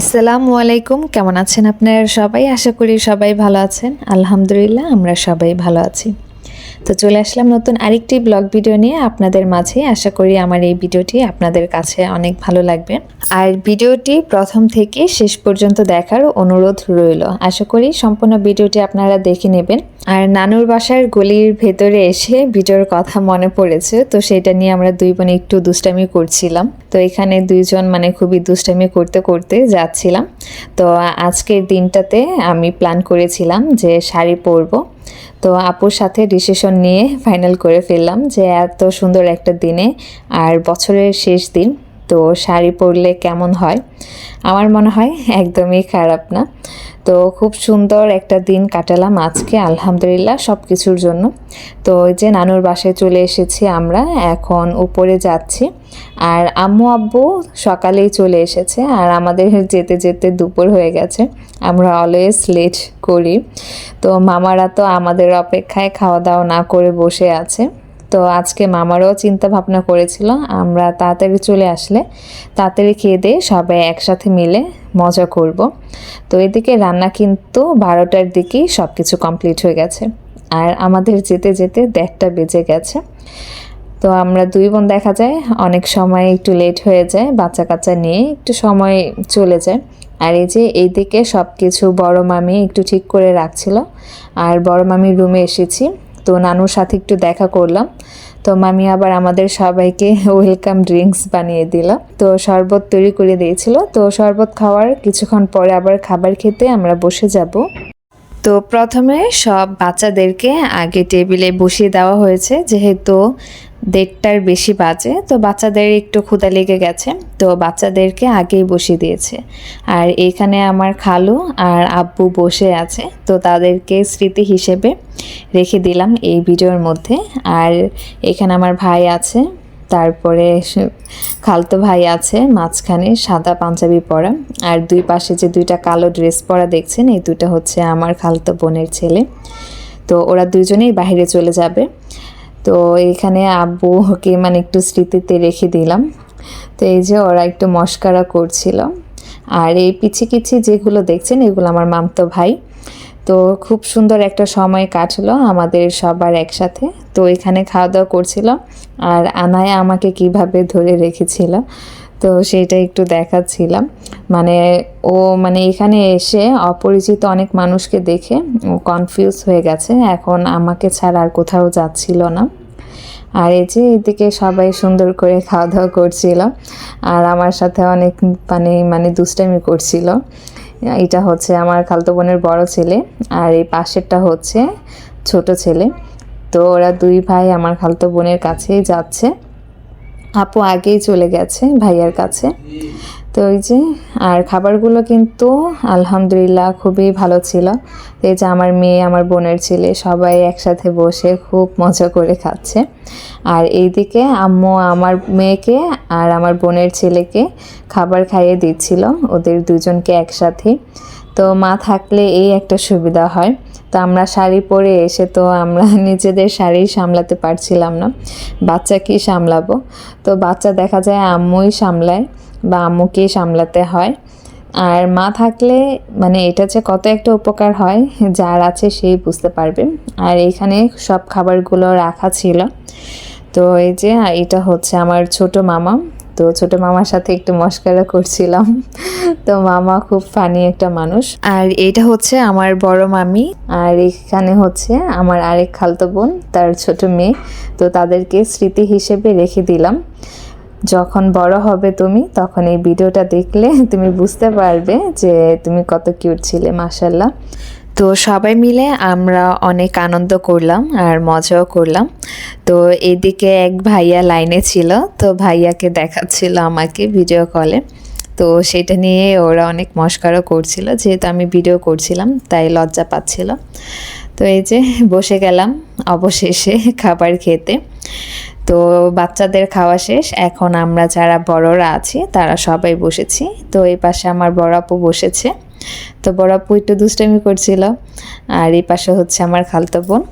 আসসালামু আলাইকুম। কেমন আছেন আপনারা সবাই? আশা করি সবাই ভালো আছেন। আলহামদুলিল্লাহ, আমরা সবাই ভালো আছি। তো চলে আসলাম নতুন আরেকটি ব্লগ ভিডিও নিয়ে। আপনাদের মাঝে আশা করি আমার এই ভিডিওটি আপনাদের কাছে অনেক ভালো লাগবে। আর ভিডিওটি প্রথম থেকে শেষ পর্যন্ত দেখার অনুরোধ রইল। আশা করি সম্পূর্ণ ভিডিওটি আপনারা দেখে নেবেন। আর নানুর বাসার গলির ভেতরে এসে ভিডিওর কথা মনে পড়েছে, তো সেটা নিয়ে আমরা দুই বোন একটু দুষ্টামি করছিলাম। তো এখানে দুইজন মানে খুবই দুষ্টামি করতে করতে যাচ্ছিলাম। তো আজকের দিনটাতে আমি প্ল্যান করেছিলাম যে শাড়ি পরবো। তো আপুর সাথে ডিসিশন নিয়ে ফাইনাল করে ফেললাম যে এত সুন্দর একটা দিনে আর বছরের শেষ দিন তো শাড়ি পরলে কেমন হয়? আমার মনে হয় একদমই খারাপ না। তো খুব সুন্দর একটা দিন কাটালাম আজকে, আলহামদুলিল্লাহ সব কিছুর জন্য। তো ওই যে নানুর বাসায় চলে এসেছি আমরা, এখন উপরে যাচ্ছি। আর আম্মু আব্বু সকালেই চলে এসেছে, আর আমাদের যেতে যেতে দুপুর হয়ে গেছে। আমরা অলওয়েজ লেট করি। তো মামারা তো আমাদের অপেক্ষায় খাওয়া দাওয়া না করে বসে আছে। তো আজকে মামারও চিন্তা ভাবনা করেছিল, আমরা তাড়াতাড়ি চলে আসলে, তাড়াতাড়ি খেয়ে দিয়ে সবাই একসাথে মিলে মজা করব। তো এদিকে রান্না কিন্তু বারোটার দিকেই সব কিছু কমপ্লিট হয়ে গেছে, আর আমাদের যেতে যেতে দেড়টা বেজে গেছে। তো আমরা দুই বোন দেখা যায়, অনেক সময় একটু লেট হয়ে যায় বাচ্চা কাচ্চা নিয়ে একটু সময় চলে যায়। আর এই যে এইদিকে সব কিছু বড় মামি একটু ঠিক করে রাখছিল, আর বড় মামির রুমে এসেছি। তো নানুর সাথে একটু দেখা করলাম। তো মামি আবার আমাদের সবাইকে ওয়েলকাম ড্রিঙ্কস বানিয়ে দিল। তো শরবত তৈরি করে দিয়েছিল। তো শরবত খাওয়ার কিছুক্ষণ পরে আবার খাবার খেতে আমরা বসে যাব। তো প্রথমে সব বাচ্চাদেরকে আগে টেবিলে বসিয়ে দেওয়া হয়েছে, যেহেতু দেড়টার বেশি বাজে, তো বাচ্চাদের একটু ক্ষুদা লেগে গেছে, তো বাচ্চাদেরকে আগেই বসিয়ে দিয়েছে। আর এখানে আমার খালু আর আব্বু বসে আছে, তো তাদেরকে স্মৃতি হিসেবে রেখে দিলাম এই ভিডিওর মধ্যে। আর এখানে আমার ভাই আছে তারপরে খালতো ভাই আছে, মাঝখানে সাদা পাঞ্জাবি পরা। আর দুই পাশে যে দুইটা কালো ড্রেস পরা দেখছেন, এই দুইটা হচ্ছে আমার খালতো বোনের ছেলে। তো ওরা দুজনেই বাইরে চলে যাবে। তো এখানে আব্বুকে মানে একটু স্মৃতিতে রেখে দিলাম। তো এই যে ওরা একটু মস্কারা করছিল। আর এই পিছি কিছি যেগুলো দেখছেন, এগুলো আমার মামতো ভাই। তো খুব সুন্দর একটা সময় কাটলো আমাদের সবার একসাথে। তো এখানে খাওয়া দাওয়া করছিল আর আনায় আমাকে কীভাবে ধরে রেখেছিল, তো সেটা একটু দেখাচ্ছিলাম। মানে ও মানে এখানে এসে অপরিচিত অনেক মানুষকে দেখে ও কনফিউজ হয়ে গেছে, এখন আমাকে ছাড়া আর কোথাও যাচ্ছিল না। আর এই যে এদিকে সবাই সুন্দর করে খাওয়া দাওয়া করছিল আর আমার সাথে অনেক মানে মানে দুষ্টামি করছিল। এটা হচ্ছে আমার খালতো বোনের বড় ছেলে আর এই পাশেরটা হচ্ছে ছোট ছেলে। তো ওরা দুই ভাই আমার খালতো বোনের কাছেই যাচ্ছে। আপু আগেই চলে গেছে ভাইয়ার কাছে। তো ওই যে, আর খাবারগুলো কিন্তু আলহামদুলিল্লাহ খুবই ভালো ছিল। এই যে আমার মেয়ে, আমার বোনের ছেলে সবাই একসাথে বসে খুব মজা করে খাচ্ছে। আর এইদিকে আম্মু আমার মেয়েকে আর আমার বোনের ছেলেকে খাবার খাইয়ে দিচ্ছিল, ওদের দুজনকে একসাথে। তো মা থাকলে এই একটা সুবিধা হয়। তো আমরা শাড়ি পরে এসে তো আমরা নিজেদের শাড়ি সামলাতে পারছিলাম না। বাচ্চা কি সামলাবো? তো বাচ্চা দেখা যায় আম্মুই সামলায়। বা আম্মুকেই সামলাতে হয়। আর মা থাকলে মানে এটা যে কত একটা উপকার হয়, যার আছে সেই বুঝতে পারবে। আর এখানে সব খাবারগুলো রাখা ছিল। তো এই যে এটা হচ্ছে আমার ছোট মামা। তো ছোট মামার সাথে একটু মস্কারা করছিলাম। তো মামা খুব ফানি একটা মানুষ। আর এটা হচ্ছে আমার বড় মামি। আর এখানে হচ্ছে আমার আরেক খালতো বোন, তার ছোট মেয়ে। তো তাদেরকে স্মৃতি হিসেবে রেখে দিলাম। যখন বড় হবে তুমি, তখন এই ভিডিওটা দেখলে তুমি বুঝতে পারবে যে তুমি কত কিউট ছিলে মাসাল্লাহ তো সবাই মিলে আমরা অনেক আনন্দ করলাম আর মজাও করলাম। তো এদিকে এক ভাইয়া লাইনে ছিল, তো ভাইয়াকে দেখাচ্ছিল আমাকে ভিডিও কলে তো সেটা নিয়ে ওরা অনেক মস্কারও করছিল, যেহেতু আমি ভিডিও করছিলাম, তাই লজ্জা পাচ্ছিল। তো এই যে বসে গেলাম অবশেষে খাবার খেতে। তো বাচ্চাদের খাওয়া শেষ। এখন আমরা যারা বড়রা আছি, তারা সবাই বসেছি। তো এই পাশে আমার বড় আপু বসেছে। তো বড় আপু একটু দুষ্টামি করছিল, আর এই পাশে হচ্ছে আমার খালতো বোন।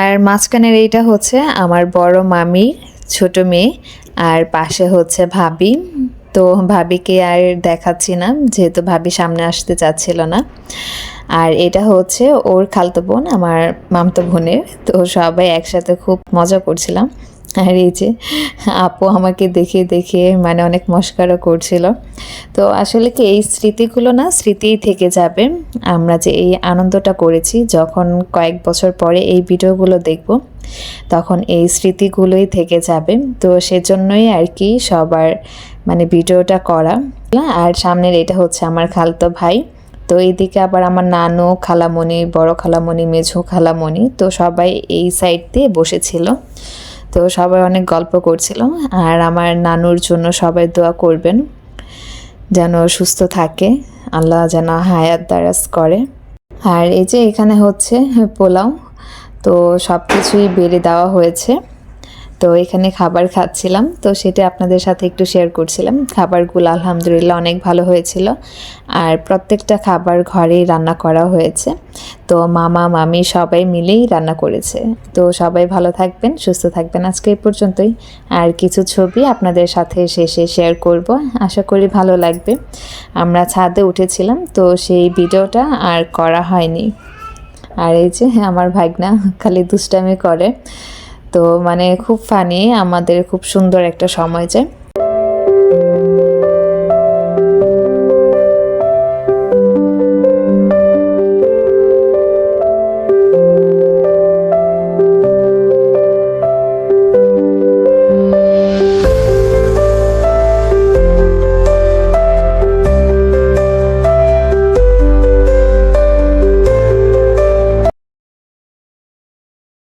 আর মাঝখানের এইটা হচ্ছে আমার বড় মামি, ছোট মেয়ে, আর পাশে হচ্ছে ভাবি। তো ভাবিকে আর দেখাচ্ছি না, যেহেতু ভাবি সামনে আসতে চাচ্ছিল না। আর এটা হচ্ছে ওর খালতো বোন, আমার মামতো বোনের। তো সবাই একসাথে খুব মজা করছিলাম। আর এই যে আপু আমাকে দেখে দেখে মানে অনেক মস্কারও করছিল। তো আসলে কি এই স্মৃতিগুলো না স্মৃতিই থেকে যাবে। আমরা যে এই আনন্দটা করেছি, যখন কয়েক বছর পরে এই ভিডিওগুলো দেখব, তখন এই স্মৃতিগুলোই থেকে যাবে। তো সেজন্যই আর কি সবার মানে ভিডিওটা করা। আর সামনের এটা হচ্ছে আমার খালতো ভাই। তো এইদিকে আবার আমার নানু, খালামণি, বড় খালামণি, মেঝো খালামণি, তো সবাই এই সাইড দিয়ে বসেছিল। তো সবাই অনেক গল্প করছিল আর আমার নানুর জন্য সবাই দোয়া করবেন যেন সুস্থ থাকে, আল্লাহ যেন হায়াত দারাজ করে। আর এই যে এখানে হচ্ছে পোলাও, তো সব কিছুই বেড়ে দেওয়া হয়েছে। তো এখানে খাবার খাচ্ছিলাম। তো সেটা আপনাদের সাথে একটু শেয়ার করছিলাম। খাবারগুলো আলহামদুলিল্লাহ অনেক ভালো হয়েছিল। আর প্রত্যেকটা খাবার ঘরেই রান্না করা হয়েছে। তো মামা, মামি সবাই মিলেই রান্না করেছে। তো সবাই ভালো থাকবেন, সুস্থ থাকবেন আজকে এই পর্যন্তই। আর কিছু ছবি আপনাদের সাথে শেষে শেয়ার করব। আশা করি ভালো লাগবে। আমরা ছাদে উঠেছিলাম, তো সেই ভিডিওটা আর করা হয়নি। আর এই যে আমার ভাগনা খালি দুষ্টামি করে। তো মানে খুব ফানি আমাদের খুব সুন্দর একটা সময় যায়